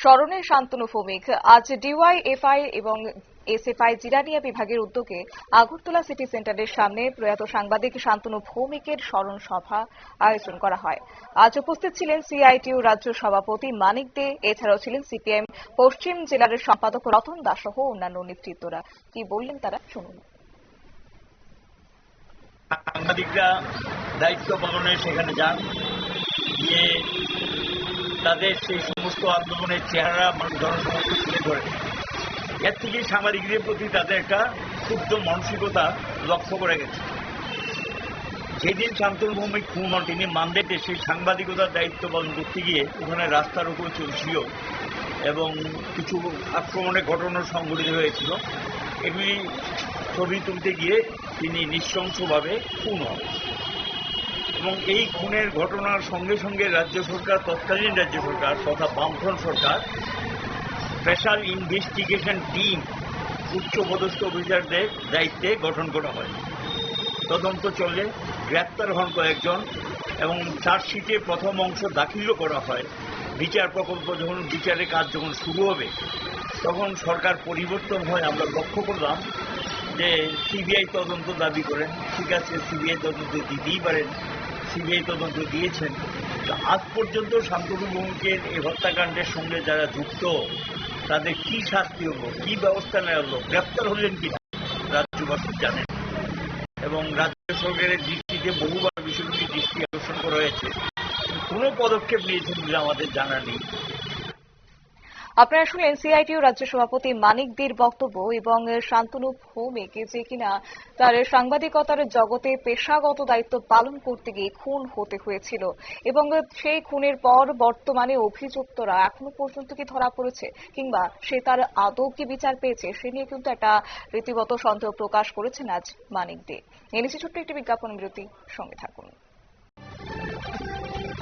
স্মরণে শান্তনু ভৌমিক। আজ DY DYFI এবং এসএফআই জিরানিয়া বিভাগের উদ্যোগে আগরতলা সিটি সেন্টারের সামনে প্রয়াত সাংবাদিক শান্তনু ভৌমিকের স্মরণ সভা আয়োজন করা হয়। আজ উপস্থিত ছিলেন সিআইটিউ রাজ্য সভাপতি মানিক দে, এছাড়াও ছিলেন সিপিএম পশ্চিম জেলার সম্পাদক রতন দাস সহ অন্যান্য নেতৃত্বরা। কি বললেন তারা, শুনুন। সাংবাদিকরা দায়িত্ব পালনে সেখানে যান। তাদের সেই সমস্ত আন্দোলনের চেহারা মানুষ জনসমস্ত তুলে ধরে। এর থেকে সাংবাদিকদের প্রতি তাদের একটা ক্ষুব্ধ মানসিকতা লক্ষ্য করে গেছে। যেদিন শান্তনু খুন হন তিনি মান্দেটে সেই সাংবাদিকতার দায়িত্ব পালন করতে গিয়ে ওখানে রাস্তার উপর চলছিল এবং কিছু আক্রমণের ঘটনা সংঘটিত হয়েছিল, এগুলি ছবি তুলতে গিয়ে তিনি নৃশংসভাবে খুন হন। এবং এই খুনের ঘটনার সঙ্গে সঙ্গে রাজ্য সরকার, তৎকালীন রাজ্য সরকার তথা বামফ্রন্ট সরকার স্পেশাল ইনভেস্টিগেশন টিম উচ্চপদস্থ অফিসারদের দায়িত্বে গঠন করা হয়। তদন্ত চলে, গ্রেপ্তার হন কয়েকজন এবং চার্জশিটে প্রথম অংশ দাখিলও করা হয়। বিচার প্রকল্প যখন বিচারের কাজ যখন শুরু হবে, তখন সরকার পরিবর্তন হয়। আমরা লক্ষ্য করলাম যে সিবিআই তদন্ত দাবি করেন। ঠিক আছে, সিবিআই তদন্ত দিতেই পারেন। সিবিআই তদন্ত দিয়েছেন। আজ পর্যন্ত শান্তনু ভৌমিকের এই হত্যাকাণ্ডের সঙ্গে যারা যুক্ত, তাদের কি শাস্তি হলো, কি ব্যবস্থা নেওয়া হলো, গ্রেপ্তার হলেন কি রাজ্যবাসী জানেন। এবং রাজ্য সরকারের দৃষ্টিতে বহুবার বিষয়গুলি দৃষ্টি আকর্ষণ করা হয়েছে। কোনো পদক্ষেপ নিয়েছেন বলে আমাদের জানা নেই। আপনারা শুনলেন সিআইটিউ রাজ্য সভাপতি মানিক দীর বক্তব্য এবং শান্তনু ভৌমিক যে কিনা তার সাংবাদিকতার জগতে পেশাগত দায়িত্ব পালন করতে গিয়ে খুন হতে হয়েছিল এবং সেই খুনের পর বর্তমানে অভিযুক্তরা এখনও পর্যন্ত কি ধরা পড়েছে কিংবা সে তার আদৌ কি বিচার পেয়েছে সে নিয়ে কিন্তু একটা রীতিগত সন্দেহ প্রকাশ করেছেন আজ মানিক দে। এনেছি ছোট্ট একটি বিজ্ঞাপন বিরতি সঙ্গে থাকুন।